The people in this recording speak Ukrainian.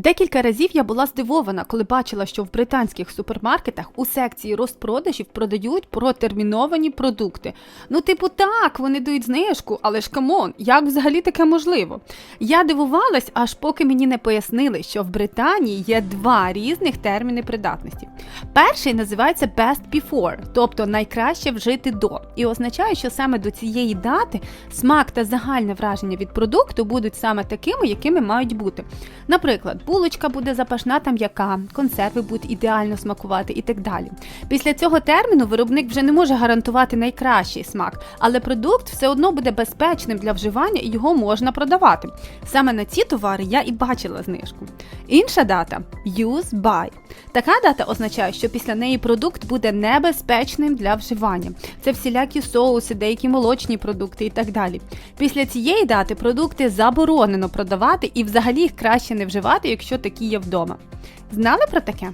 Декілька разів я була здивована, коли бачила, що в британських супермаркетах у секції розпродажів продають протерміновані продукти. Ну, типу, так, вони дають знижку, але ж камон, як взагалі таке можливо? Я дивувалась, аж поки мені не пояснили, що в Британії є два різних терміни придатності. Перший називається best before, тобто найкраще вжити до, і означає, що саме до цієї дати смак та загальне враження від продукту будуть саме такими, якими мають бути. Наприклад, булочка буде запашна та м'яка, консерви будуть ідеально смакувати і так далі. Після цього терміну виробник вже не може гарантувати найкращий смак, але продукт все одно буде безпечним для вживання і його можна продавати. Саме на ці товари я і бачила знижку. Інша дата use by. Така дата означає, що після неї продукт буде небезпечним для вживання. Це всілякі соуси, деякі молочні продукти і так далі. Після цієї дати продукти заборонено продавати і взагалі їх краще не вживати, якщо такі є вдома. Знали про таке?